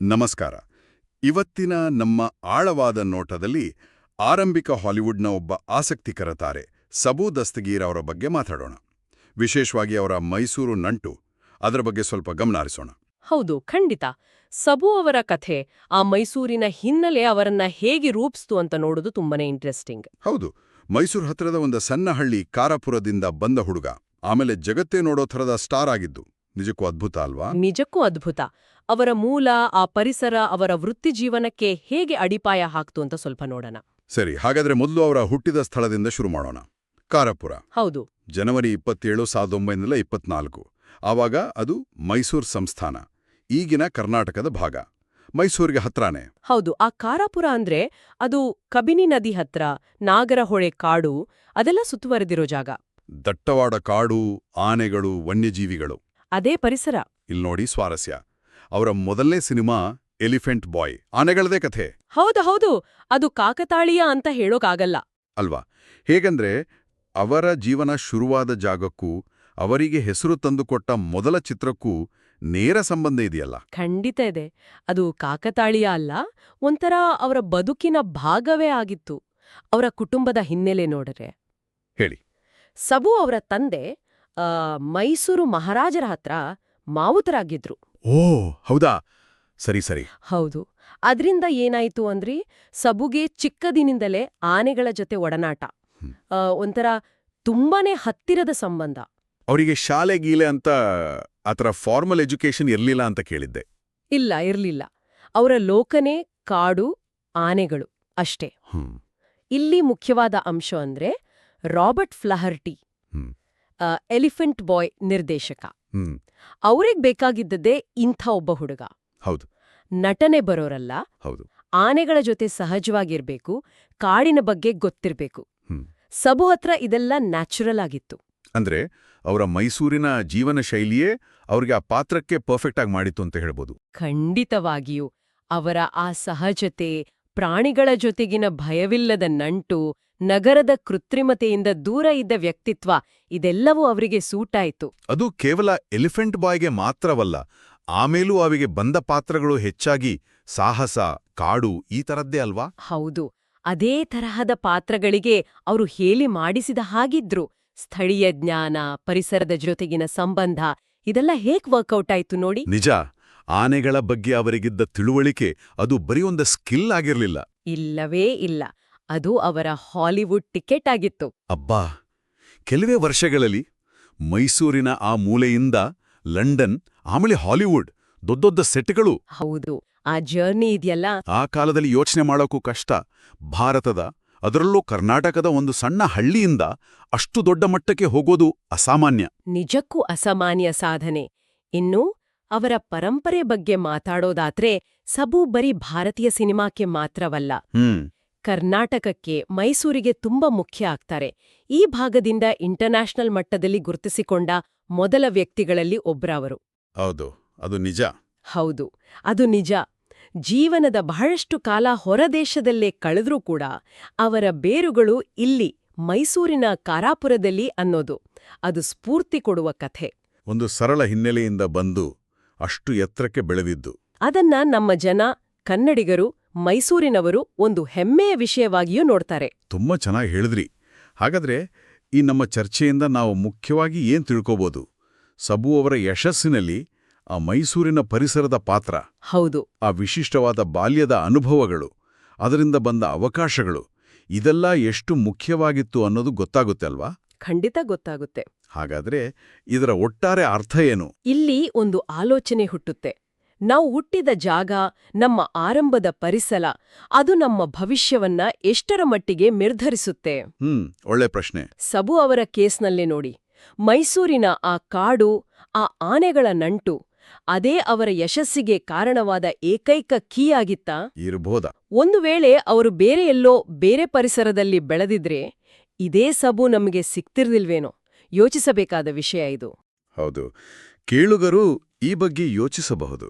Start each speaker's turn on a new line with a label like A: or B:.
A: ನಮಸ್ಕಾರ. ಇವತ್ತಿನ ನಮ್ಮ ಆಳವಾದ ನೋಟದಲ್ಲಿ ಆರಂಭಿಕ ಹಾಲಿವುಡ್ನ ಒಬ್ಬ ಆಸಕ್ತಿಕರ ತಾರೆ ಸಬೂ ದಸ್ತಗೀರ್ ಅವರ ಬಗ್ಗೆ ಮಾತಾಡೋಣ. ವಿಶೇಷವಾಗಿ ಅವರ ಮೈಸೂರು ನಂಟು ಅದರ ಬಗ್ಗೆ ಸ್ವಲ್ಪ ಗಮನ ಹರಿಸೋಣ.
B: ಹೌದು ಖಂಡಿತ. ಸಬು ಅವರ ಕಥೆ ಆ ಮೈಸೂರಿನ ಹಿನ್ನೆಲೆ ಅವರನ್ನ ಹೇಗೆ ರೂಪಿಸ್ತು ಅಂತ ನೋಡೋದು ತುಂಬಾನೇ ಇಂಟ್ರೆಸ್ಟಿಂಗ್
A: ಹೌದು ಮೈಸೂರು ಹತ್ರದ ಒಂದು ಸಣ್ಣ ಹಳ್ಳಿ ಕಾರಾಪುರದಿಂದ ಬಂದ ಹುಡುಗ. ಆಮೇಲೆ ಜಗತ್ತೇ ನೋಡೋ ಥರದ ಸ್ಟಾರ್ ಆಗಿದ್ದು. ನಿಜಕ್ಕೂ ಅದ್ಭುತ ಅಲ್ವಾ?
B: ನಿಜಕ್ಕೂ ಅದ್ಭುತ. ಅವರ ಮೂಲ ಆ ಪರಿಸರ ಅವರ ವೃತ್ತಿ ಜೀವನಕ್ಕೆ ಹೇಗೆ ಅಡಿಪಾಯ ಹಾಕ್ತು ಅಂತ ಸ್ವಲ್ಪ ನೋಡೋಣ.
A: ಸರಿ ಹಾಗಾದ್ರೆ ಮೊದಲು ಅವರ ಹುಟ್ಟಿದ ಸ್ಥಳದಿಂದ ಶುರು ಮಾಡೋಣ. ಕಾರಾಪುರ
B: ಹೌದು.
A: ಜನವರಿ ಇಪ್ಪತ್ತೇಳು ಸಾವಿರದ ಒಂಬೈನೂರ ಇಪ್ಪತ್ನಾಲ್ಕು. ಆವಾಗ ಅದು ಮೈಸೂರು ಸಂಸ್ಥಾನ. ಈಗಿನ ಕರ್ನಾಟಕದ ಭಾಗ. ಮೈಸೂರಿಗೆ ಹತ್ರಾನೇ?
B: ಹೌದು ಆ ಕಾರಾಪುರ ಅಂದ್ರೆ ಅದು ಕಬಿನಿ ನದಿ ಹತ್ರ ನಾಗರಹೊಳೆ ಕಾಡು ಅದೆಲ್ಲ ಸುತ್ತುವರೆದಿರೋ ಜಾಗ.
A: ದಟ್ಟವಾಡ ಕಾಡು ಆನೆಗಳು ವನ್ಯಜೀವಿಗಳು.
B: ಅದೇ ಪರಿಸರ.
A: ಇಲ್ನೋಡಿ ನೋಡಿ ಸ್ವಾರಸ್ಯ. ಅವರ ಮೊದಲನೇ ಸಿನಿಮಾ ಎಲಿಫೆಂಟ್ ಬಾಯ್. ಆನೆಗಳದೇ ಕಥೆ.
B: ಹೌದು ಹೌದು. ಅದು ಕಾಕತಾಳೀಯ ಅಂತ ಹೇಳೋಕಾಗಲ್ಲ.
A: ಅಲ್ವಾ? ಹೇಗಂದ್ರೆ ಅವರ ಜೀವನ ಶುರುವಾದ ಜಾಗಕ್ಕೂ ಅವರಿಗೆ ಹೆಸರು ತಂದುಕೊಟ್ಟ ಮೊದಲ ಚಿತ್ರಕ್ಕೂ ನೇರ ಸಂಬಂಧ ಇದೆಯಲ್ಲ.
B: ಖಂಡಿತ ಇದೆ. ಅದು ಕಾಕತಾಳೀಯ ಅಲ್ಲ ಒಂಥರ ಅವರ ಬದುಕಿನ ಭಾಗವೇ ಆಗಿತ್ತು. ಅವರ ಕುಟುಂಬದ ಹಿನ್ನೆಲೆ ನೋಡರೆ
A: ಹೇಳಿ.
B: ಸಬು ಅವರ ತಂದೆ ಮೈಸೂರು ಮಹಾರಾಜರ ಹತ್ರ ಮಾವುತರಾಗಿದ್ರು.
A: ಓ ಹೌದಾ? ಸರಿ ಸರಿ.
B: ಹೌದು. ಅದರಿಂದ ಏನಾಯಿತು ಅಂದ್ರಿ ಸಬುಗೆ ಚಿಕ್ಕದಿನಿಂದಲೇ ಆನೆಗಳ ಜೊತೆ ಒಡನಾಟ. ಒಂಥರ ತುಂಬಾನೇ ಹತ್ತಿರದ ಸಂಬಂಧ.
A: ಅವರಿಗೆ ಶಾಲೆ ಗೀಲೆ ಅಂತ ಆತರ ಫಾರ್ಮಲ್ ಎಜುಕೇಶನ್ ಇರಲಿಲ್ಲ ಅಂತ ಕೇಳಿದ್ದೆ.
B: ಇಲ್ಲ ಇರಲಿಲ್ಲ. ಅವರ ಲೋಕನೇ ಕಾಡು ಆನೆಗಳು ಅಷ್ಟೇ. ಇಲ್ಲಿ ಮುಖ್ಯವಾದ ಅಂಶ ಅಂದ್ರೆ ರಾಬರ್ಟ್ ಫ್ಲಹರ್ಟಿ ಎಲಿಫೆಂಟ್ ಬಾಯ್ ನಿರ್ದೇಶಕ.
A: ಹ್ಮ್.
B: ಅವ್ರಿಗ್ ಬೇಕಾಗಿದ್ದದ್ದೇ ಇಂಥ ಒಬ್ಬ ಹುಡುಗ.
A: ಹೌದು.
B: ನಟನೆ ಬರೋರಲ್ಲ.
A: ಹೌದು.
B: ಆನೆಗಳ ಜೊತೆ ಸಹಜವಾಗಿರ್ಬೇಕು ಕಾಡಿನ ಬಗ್ಗೆ ಗೊತ್ತಿರ್ಬೇಕು. ಸಬು ಹತ್ರ ಇದೆಲ್ಲ ನ್ಯಾಚುರಲ್ ಆಗಿತ್ತು.
A: ಅಂದ್ರೆ ಅವರ ಮೈಸೂರಿನ ಜೀವನ ಶೈಲಿಯೇ ಅವ್ರಿಗೆ ಆ ಪಾತ್ರಕ್ಕೆ ಪರ್ಫೆಕ್ಟ್ ಆಗಿ ಮಾಡಿತ್ತು ಅಂತ ಹೇಳ್ಬೋದು.
B: ಖಂಡಿತವಾಗಿಯೂ ಅವರ ಆ ಸಹಜತೆ ಪ್ರಾಣಿಗಳ ಜೊತೆಗಿನ ಭಯವಿಲ್ಲದ ನಂಟು ನಗರದ ಕೃತ್ರಿಮತೆಯಿಂದ ದೂರ ಇದ್ದ ವ್ಯಕ್ತಿತ್ವ ಇದೆಲ್ಲವೂ ಅವರಿಗೆ ಸೂಟಾಯಿತು.
A: ಅದು ಕೇವಲ ಎಲಿಫೆಂಟ್ ಬಾಯ್ಗೆ ಮಾತ್ರವಲ್ಲ ಆಮೇಲೂ ಅವಿಗೆ ಬಂದ ಪಾತ್ರಗಳು ಹೆಚ್ಚಾಗಿ ಸಾಹಸ ಕಾಡು ಈ ತರದ್ದೇ ಅಲ್ವಾ?
B: ಹೌದು ಅದೇ ತರಹದ ಪಾತ್ರಗಳಿಗೆ ಅವರು ಹೇಳಿ ಮಾಡಿಸಿದ ಹಾಗಿದ್ರು. ಸ್ಥಳೀಯ ಜ್ಞಾನ ಪರಿಸರದ ಜೊತೆಗಿನ ಸಂಬಂಧ ಇದೆಲ್ಲ ಹೇಗ್ ವರ್ಕೌಟ್ ಆಯ್ತು ನೋಡಿ?
A: ನಿಜ ಆನೆಗಳ ಬಗ್ಗೆ ಅವರಿಗಿದ್ದ ತಿಳುವಳಿಕೆ ಅದು ಬರೀ ಒಂದು ಸ್ಕಿಲ್ ಆಗಿರ್ಲಿಲ್ಲ.
B: ಇಲ್ಲವೇ ಇಲ್ಲ. ಅದು ಅವರ ಹಾಲಿವುಡ್ ಟಿಕೆಟ್ ಆಗಿತ್ತು.
A: ಅಬ್ಬಾ! ಕೆಲವೇ ವರ್ಷಗಳಲ್ಲಿ ಮೈಸೂರಿನ ಆ ಮೂಲೆಯಿಂದ ಲಂಡನ್ ಆಮೇಲೆ ಹಾಲಿವುಡ್ ದೊಡ್ಡೊಡ್ಡ ಸೆಟ್ಗಳು.
B: ಹೌದು ಆ ಜರ್ನಿ ಇದೆಯಲ್ಲ?
A: ಆ ಕಾಲದಲ್ಲಿ ಯೋಚನೆ ಮಾಡೋಕ್ಕೂ ಕಷ್ಟ. ಭಾರತದ ಅದರಲ್ಲೂ ಕರ್ನಾಟಕದ ಒಂದು ಸಣ್ಣ ಹಳ್ಳಿಯಿಂದ ಅಷ್ಟು ದೊಡ್ಡ ಮಟ್ಟಕ್ಕೆ ಹೋಗೋದು ಅಸಾಮಾನ್ಯ.
B: ನಿಜಕ್ಕೂ ಅಸಾಮಾನ್ಯ ಸಾಧನೆ. ಇನ್ನು ಅವರ ಪರಂಪರೆ ಬಗ್ಗೆ ಮಾತಾಡೋದಾದ್ರೆ ಸಬೂ ಬರೀ ಭಾರತೀಯ ಸಿನಿಮಾಕ್ಕೆ ಮಾತ್ರವಲ್ಲ.
A: ಹ್ಮ್.
B: ಕರ್ನಾಟಕಕ್ಕೆ ಮೈಸೂರಿಗೆ ತುಂಬಾ ಮುಖ್ಯ ಆಗ್ತಾರೆ. ಈ ಭಾಗದಿಂದ ಇಂಟರ್ನ್ಯಾಷನಲ್ ಮಟ್ಟದಲ್ಲಿ ಗುರುತಿಸಿಕೊಂಡ ಮೊದಲ ವ್ಯಕ್ತಿಗಳಲ್ಲಿ ಒಬ್ರವರು.
A: ಹೌದು ಅದು ನಿಜ.
B: ಹೌದು ಅದು ನಿಜ. ಜೀವನದ ಬಹಳಷ್ಟು ಕಾಲ ಹೊರದೇಶದಲ್ಲೇ ಕಳೆದ್ರೂ ಕೂಡ ಅವರ ಬೇರುಗಳು ಇಲ್ಲಿ ಮೈಸೂರಿನ ಕಾರಾಪುರದಲ್ಲಿ ಅನ್ನೋದು ಅದು ಸ್ಫೂರ್ತಿ ಕೊಡುವ ಕಥೆ.
A: ಒಂದು ಸರಳ ಹಿನ್ನೆಲೆಯಿಂದ ಬಂದು ಅಷ್ಟು ಎತ್ತರಕ್ಕೆ ಬೆಳೆದಿದ್ದು.
B: ಅದನ್ನ ನಮ್ಮ ಜನ ಕನ್ನಡಿಗರು ಮೈಸೂರಿನವರು ಒಂದು ಹೆಮ್ಮೆಯ ವಿಷಯವಾಗಿಯೂ ನೋಡ್ತಾರೆ.
A: ತುಂಬಾ ಚೆನ್ನಾಗಿ ಹೇಳಿದ್ರಿ. ಹಾಗಾದ್ರೆ ಈ ನಮ್ಮ ಚರ್ಚೆಯಿಂದ ನಾವು ಮುಖ್ಯವಾಗಿ ಏನ್ ತಿಳ್ಕೋಬಹುದು ಸಬು ಅವರ ಯಶಸ್ಸಿನಲ್ಲಿ ಆ ಮೈಸೂರಿನ ಪರಿಸರದ ಪಾತ್ರ
B: ಹೌದು.
A: ಆ ವಿಶಿಷ್ಟವಾದ ಬಾಲ್ಯದ ಅನುಭವಗಳು ಅದರಿಂದ ಬಂದ ಅವಕಾಶಗಳು ಇದೆಲ್ಲ ಎಷ್ಟು ಮುಖ್ಯವಾಗಿತ್ತು ಅನ್ನೋದು ಗೊತ್ತಾಗುತ್ತೆ ಅಲ್ವಾ?
B: ಖಂಡಿತ ಗೊತ್ತಾಗುತ್ತೆ.
A: ಹಾಗಾದ್ರೆ ಇದರ ಒಟ್ಟಾರೆ ಅರ್ಥ ಏನು?
B: ಇಲ್ಲಿ ಒಂದು ಆಲೋಚನೆ ಹುಟ್ಟುತ್ತೆ. ನಾವು ಹುಟ್ಟಿದ ಜಾಗ ನಮ್ಮ ಆರಂಭದ ಪರಿಸರ ಅದು ನಮ್ಮ ಭವಿಷ್ಯವನ್ನ ಎಷ್ಟರ ಮಟ್ಟಿಗೆ ನಿರ್ಧರಿಸುತ್ತೆ?
A: ಹ್ಮ್ ಒಳ್ಳೆ ಪ್ರಶ್ನೆ.
B: ಸಬು ಅವರ ಕೇಸ್ನಲ್ಲೇ ನೋಡಿ. ಮೈಸೂರಿನ ಆ ಕಾಡು ಆ ಆನೆಗಳ ನಂಟು ಅದೇ ಅವರ ಯಶಸ್ಸಿಗೆ ಕಾರಣವಾದ ಏಕೈಕ ಕೀ ಆಗಿತ್ತಾ
A: ಇರ್ಬೋದ.
B: ಒಂದು ವೇಳೆ ಅವರು ಬೇರೆ ಎಲ್ಲೋ ಬೇರೆ ಪರಿಸರದಲ್ಲಿ ಬೆಳೆದಿದ್ರೆ ಇದೇ ಸಬು ನಮಗೆ ಸಿಕ್ತಿರ್ದಿಲ್ವೇನೋ ಯೋಚಿಸಬೇಕಾದ ವಿಷಯ ಇದು.
A: ಹೌದು. ಕೇಳುಗರು ಈ ಬಗ್ಗೆ ಯೋಚಿಸಬಹುದು.